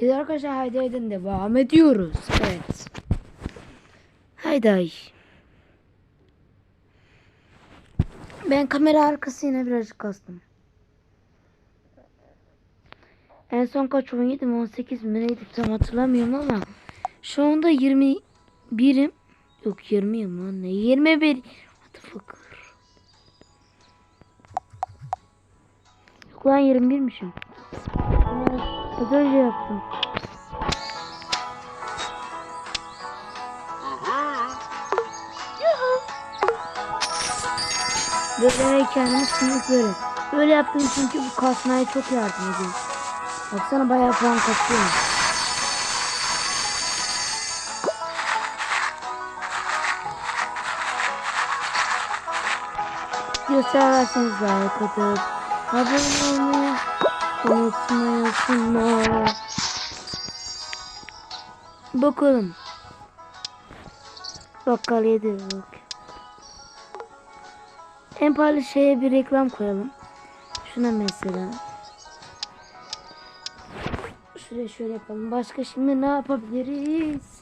Evet arkadaşlar haydi devam ediyoruz. Evet. Haydi hay. Ben kamera arkası yine birazcık kastım. En son kaç 17 mi 18 mi neydi tam hatırlamıyorum ama şu anda 21'im. Yok 20'yim lan ne 21. What the fuck. Yok lan 21'mişim. Az önce yaptım. Böyle kendimi sinir böyle. Böyle yaptım çünkü bu kasmaya çok yardım ediyor. Baksana bayağı puan kasıyor. Göstererseniz like atıp abone olmayı unutmayasınlar. Bakalım. Bakkal yedi. En pahalı şeye bir reklam koyalım. Şuna mesela. Şuraya şöyle yapalım. Başka şimdi ne yapabiliriz?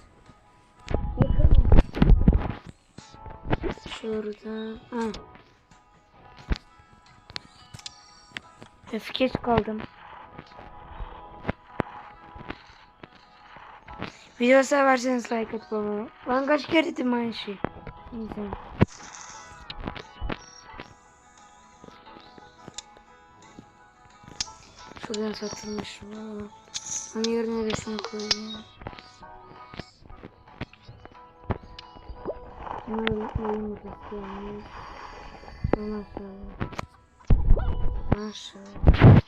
Şuradan. Ha. Öf geç kaldım. Video severseniz like atıp abone. Ben kaç kere dedim aynı şey. Neyse. Şuradan satılmış mı? Onun yerine de şunu koyayım. Bunları oyun istiyorum. Ondan sonra. Maşallah.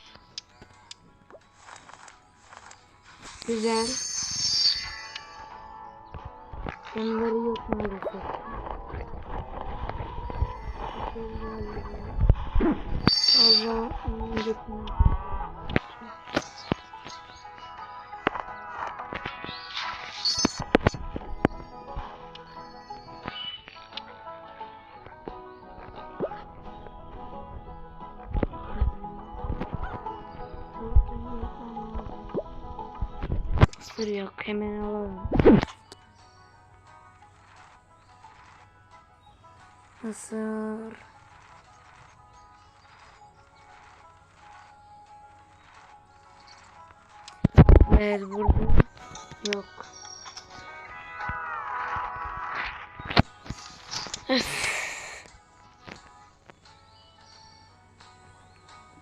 Güzel. Onları yok maalesef. Allah gitmiyor. Sır yok hemen Hasır. Evet burada yok.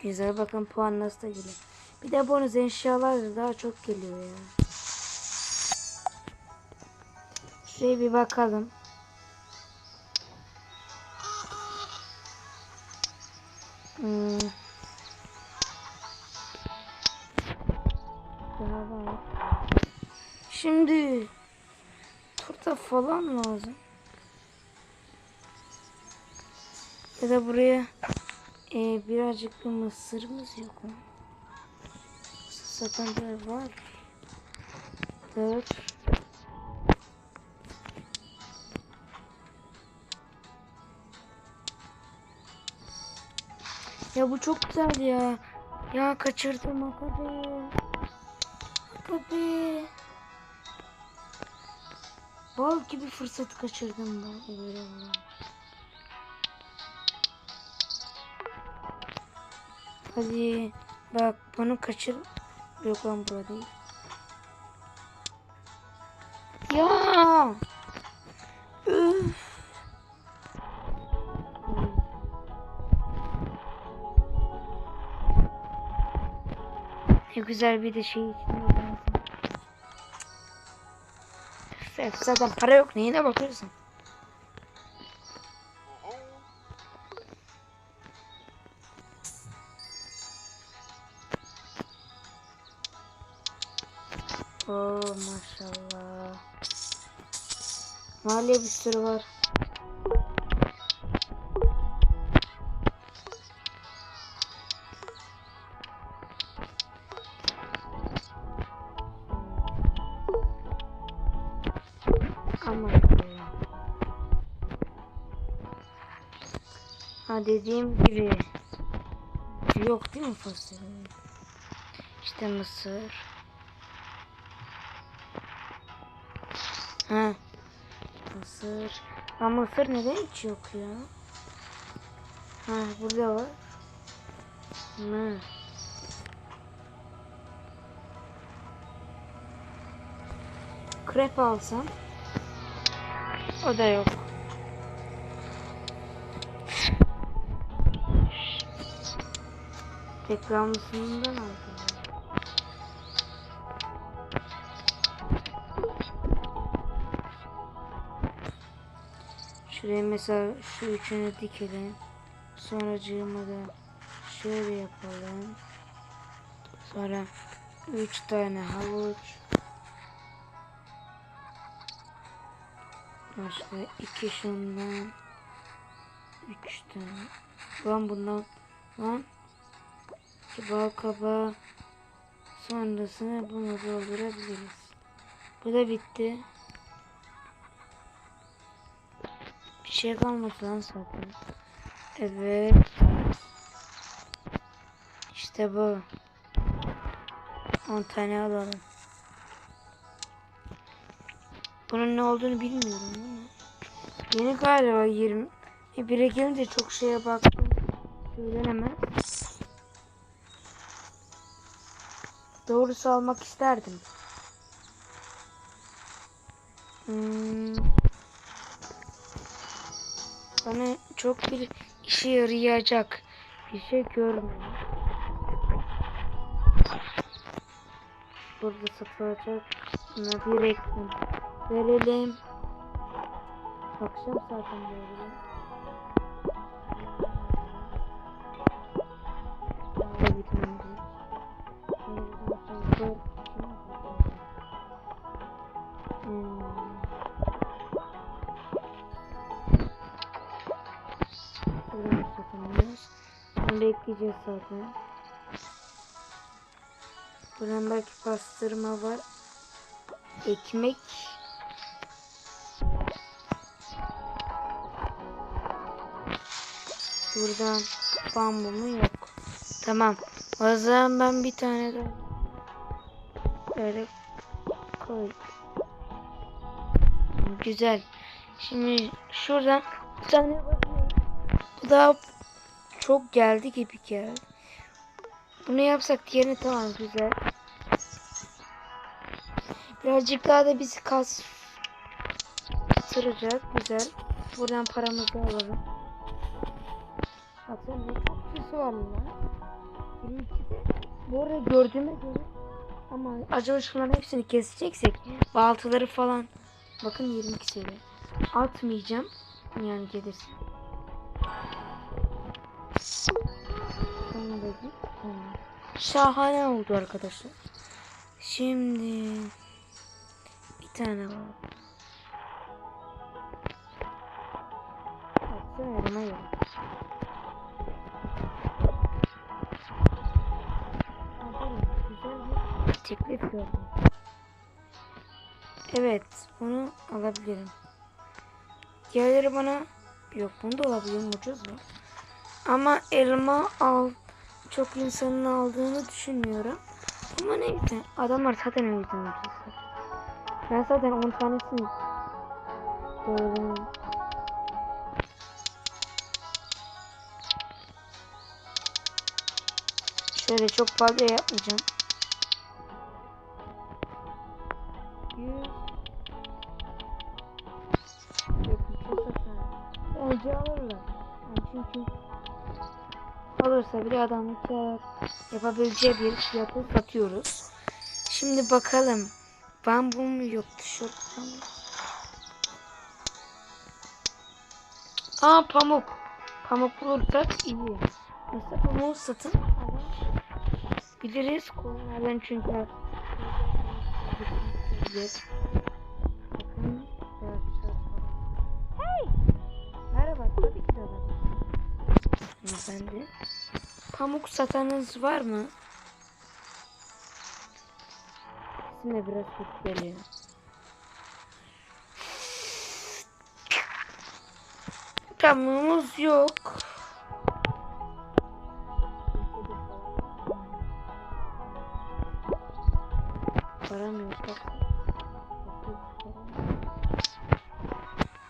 Güzel bakın puan nasıl da geliyor. Bir de bonus eşyalar da daha çok geliyor ya. Şuraya bir bakalım. Şimdi turta falan lazım. Ya da buraya e, birazcık bir mısırımız yok mu? Satan bir var. Dört. Ya bu çok güzel ya. Ya kaçırdım akabe. Akabe. Bal gibi fırsat kaçırdım ben. Hadi bak bunu kaçır. Yok lan burada. Ya. Üf. Ne güzel bir de şey içinde Üf, zaten para yok neyine bakıyorsun? Oo maşallah. Mahalle bir sürü var. Dediğim gibi yok değil mi fasulye? İşte mısır. Ha. Mısır. Ha mısır neden hiç yok ya? Ha burada var. Ne? Krep alsam. O da yok. Reklamlısından aldım. Şuraya mesela şu üçünü dikelim. Sonracığıma da şöyle yapalım. Sonra üç tane havuç. Başka iki şundan. Üç tane. Lan bundan. Lan. İki bal kabağı. Sonrasını bunu doldurabiliriz. Bu da bitti. Bir şey kalmadı lan zaten. Evet. İşte bu. 10 tane alalım. Bunun ne olduğunu bilmiyorum ama. Yeni galiba 20. E, bire gelince çok şeye baktım. Söylenemez. Doğrusu almak isterdim. Hmm. Bana çok bir işe yarayacak bir şey görmedim. Burada satılacak. Bir reklam verelim. Akşam zaten verelim. Bekleyeceğiz zaten. Buradan belki pastırma var. Ekmek. Buradan bambu mu yok. Tamam. O zaman ben bir tane de böyle koy. Güzel. Şimdi şuradan bir tane bakıyorum. Bu daha çok geldi gibi geldi. Bunu yapsak diğerini tamam güzel. Birazcık daha da bizi kas sıracak güzel. Buradan paramızı alalım. Bakın ne çok sesi var de bu arada gördüğüme göre ama acaba şunların hepsini keseceksek baltaları falan bakın 22 seviye atmayacağım yani gelirse. Onu. Tamam. Şahane oldu arkadaşlar. Şimdi bir tane var. Baksana elime teklif gördüm. Evet, bunu alabilirim. Diğerleri bana yok, bunu da alabilirim ucuz mu? Ama elma al çok insanın aldığını düşünmüyorum. Ama neyse adamlar zaten ucuz. Ben zaten 10 tanesini koydum. Şöyle çok fazla yapmayacağım. Alırsa bile adam kâr yapabileceği bir fiyatı satıyoruz. Şimdi bakalım. Bambu mu yoktu şurada mı? Aa pamuk. Pamuk bulursak iyi. Mesela pamuğu satın biliriz. Konulardan çünkü Hey! Merhaba, tabii ki de alabilirim. Hanımefendi. Pamuk satanınız var mı? Sesim de biraz kötü geliyor. Pamuğumuz yok. Param yok.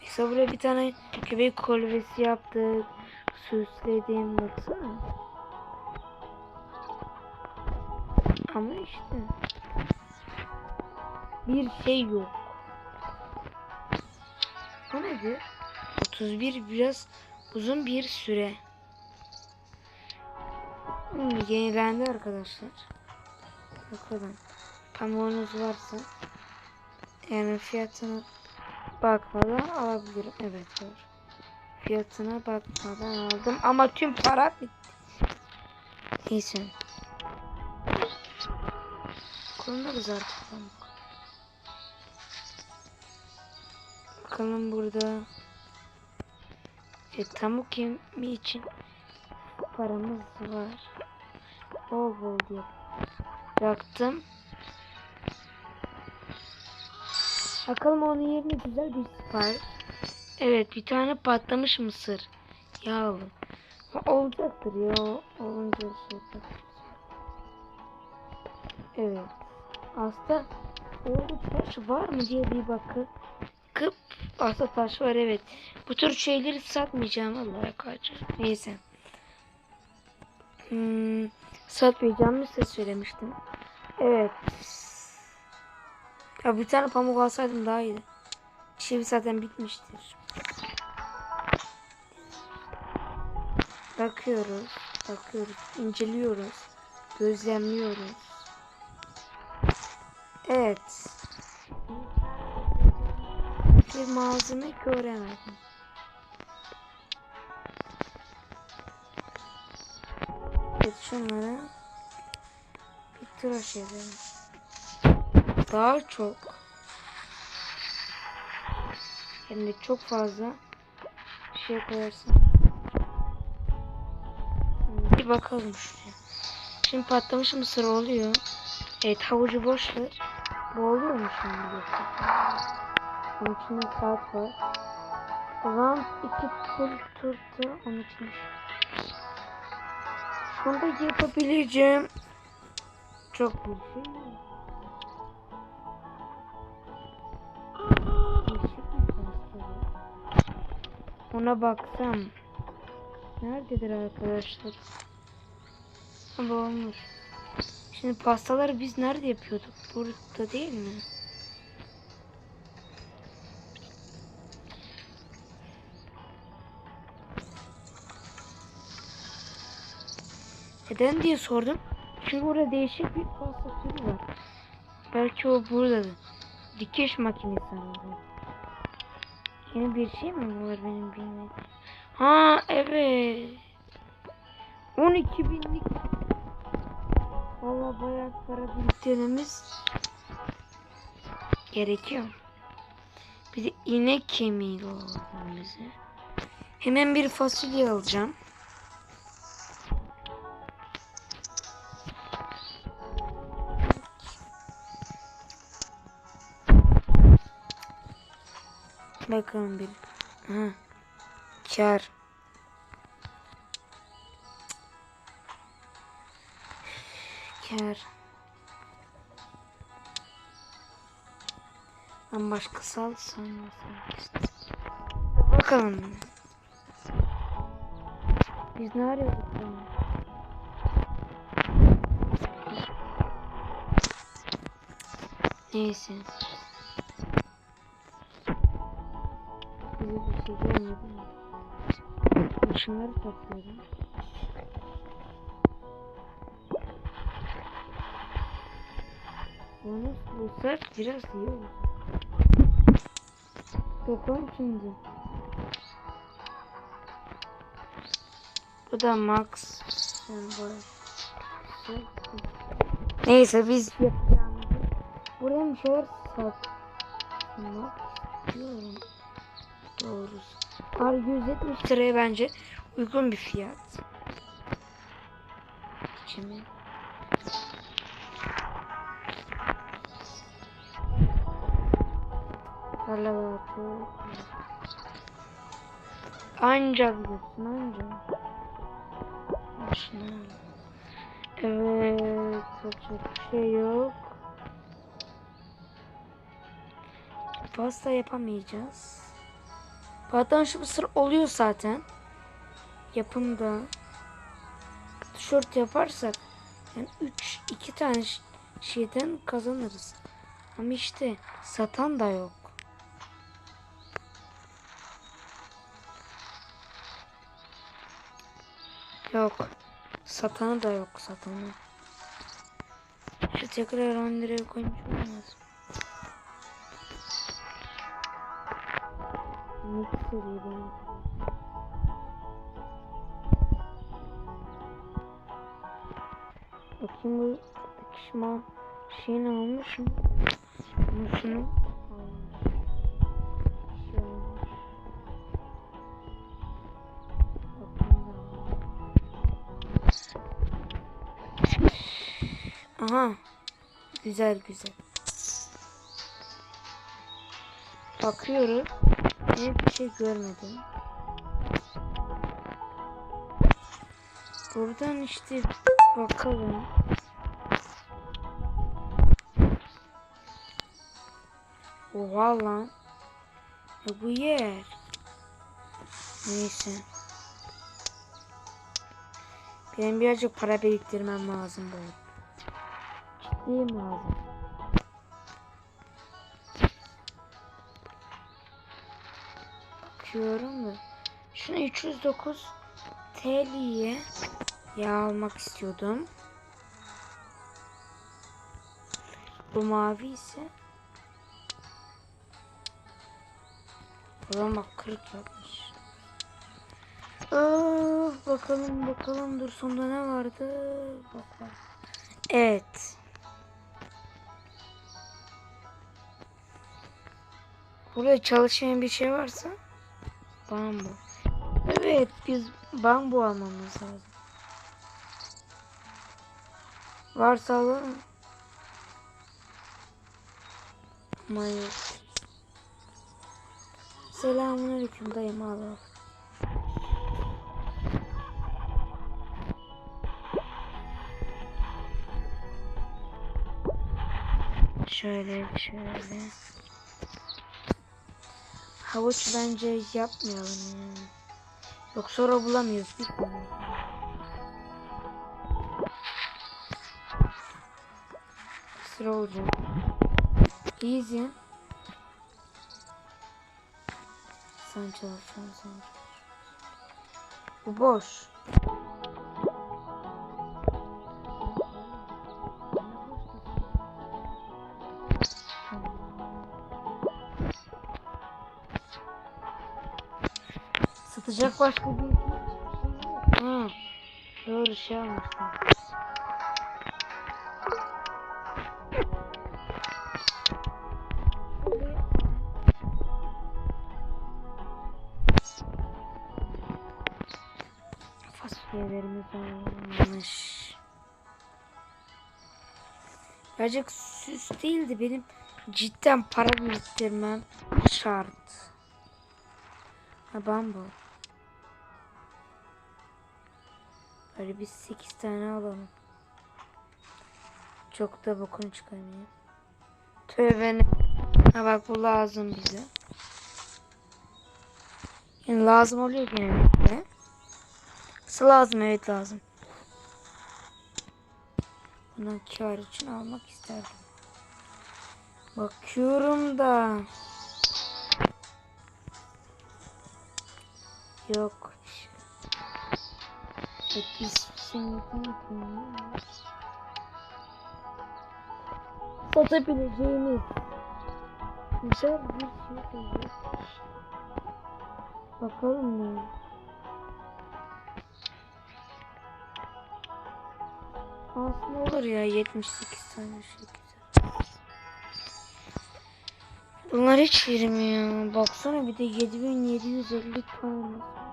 Mesela buraya bir tane köpek kolbesi yaptık. Süsledim baksana. Ama işte bir şey yok. Bu nedir? 31 biraz uzun bir süre. Hmm, yenilendi arkadaşlar. Bakalım. Pamuğunuz varsa yani fiyatına bakmadan alabilirim. Evet var. Fiyatına bakmadan aldım ama tüm para bitti. Neyse. Kullanırız artık. Bakalım burada. E, tavuk yemi için paramız var. Bol bol diye bıraktım. Bakalım onun yerine güzel bir sipariş. Evet bir tane patlamış mısır. Yağlı. Olacaktır ya. Olunca şey. Evet. Aslında orada taş var mı diye bir bakıp aslında taş var evet. Bu tür şeyleri satmayacağım Allah'a karşı. Neyse. Hmm, satmayacağımı size söylemiştim. Evet. Ya bir tane pamuk alsaydım daha iyiydi. Şimdi zaten bitmiştir. Bakıyoruz. Bakıyoruz. inceliyoruz. Gözlemliyoruz. Evet. Bir malzeme göremedim. Evet şunları bir tıraş edelim. Daha çok hem de çok fazla şey koyarsın. Bir bakalım şuraya. Şimdi patlamış mısır oluyor. Evet havucu boş ver. Bu oluyor mu şimdi? Onun içinde saat var. O zaman iki tur turda onun için. Şunu da yapabileceğim. Çok bir şey bu. Ona baksam. Nerededir arkadaşlar? Bu olmuş. Şimdi pastaları biz nerede yapıyorduk? Burada değil mi? Neden diye sordum. Çünkü orada değişik bir pasta türü var. Belki o buradadır. Dikiş makinesi herhalde. Yeni bir şey mi var benim bilmediğim? Ha evet. 12 binlik. Valla bayağı para biriktirmemiz gerekiyor. Bir de inek kemiği lazım bize. Hemen bir fasulye alacağım. Bakalım bir. Aha. Kar. Kar. Ben başkası alsam nasıl Bakalım. Biz ne arıyorduk? Neyse. Bize bir şey gelmedi mi? Şunları topluyorum. Bunu bulsak biraz iyi olur. Bakalım şimdi. Bu da Max. Neyse biz yapacağımızı. Buraya bir şeyler satmak istiyorum. Doğrusu. Abi 170 liraya bence uygun bir fiyat. Şimdi. Salavatı. Ancak biliyorsun ancak. Al. Evet. Çok şey yok. Pasta yapamayacağız. Zaten şu mısır oluyor zaten. Yapımda. Tişört yaparsak yani 3 2 tane şeyden kazanırız. Ama işte satan da yok. Yok. Satanı da yok satanı. Şu tekrar 10 liraya koymuş. Bakayım bu sıkışma şeyini almış mı? Ama Aha. Güzel güzel. Bakıyoruz. Hiçbir şey görmedim. Buradan işte bakalım. Oha lan. Ya bu yer. Neyse. Benim birazcık para biriktirmem lazım bu. Ciddiyim lazım. Bakıyorum da. Şunu 309 TL'ye yağ almak istiyordum. Bu mavi ise Ulan bak 40 yapmış. Of, bakalım bakalım dur sonunda ne vardı? Bak bak. Evet. Burada çalışmayan bir şey varsa bambu. Evet biz bambu almamız lazım. Varsa alalım. Ama yok. Dayım al al. Şöyle şöyle. Havuç bence yapmayalım ya. Yok sonra bulamıyoruz. Bitmiyor. Sıra olacak. Easy. Sen çalış, sen. Bu boş. Satacak başka bir. Ha. Doğru şey almıştım. Fasulyelerimiz olmuş. Birazcık süs değildi benim cidden para biriktirmem şart. Ha bambu. Böyle biz 8 tane alalım. Çok da bokunu çıkarmayayım. Tövbe ne. Ha bak bu lazım bize. Yani lazım oluyor genellikle. Kısa lazım evet lazım. Bundan kar için almak isterdim. Bakıyorum da. Yok. Evet, biz satabileceğimiz güzel bir şey. Bakalım ne? Aslında olur ya 78 tane şey güzel. Bunlar hiç vermiyor. Baksana bir de 7750 tane.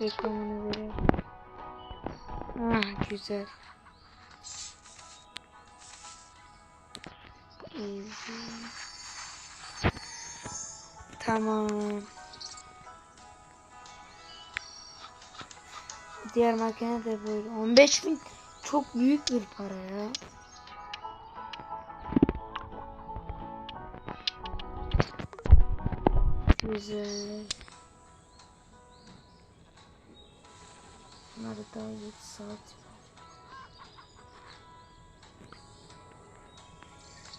Reklamını verelim. Ah güzel. Tamam. Diğer makine de böyle. 15 bin çok büyük bir para ya. Güzel. Daha 7 saat.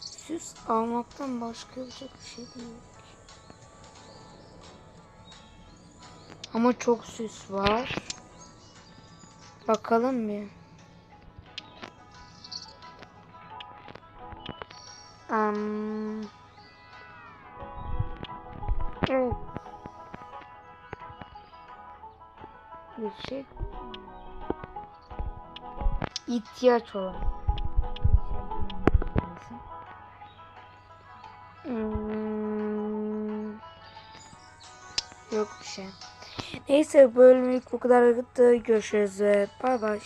Süs almaktan başka yapacak bir şey değil. Ama çok süs var. Bakalım bir. Am. Evet. Bir şey ihtiyaç olan. Hmm. Yok bir şey. Neyse bölümlük bu kadar. Görüşürüz ve bay bay.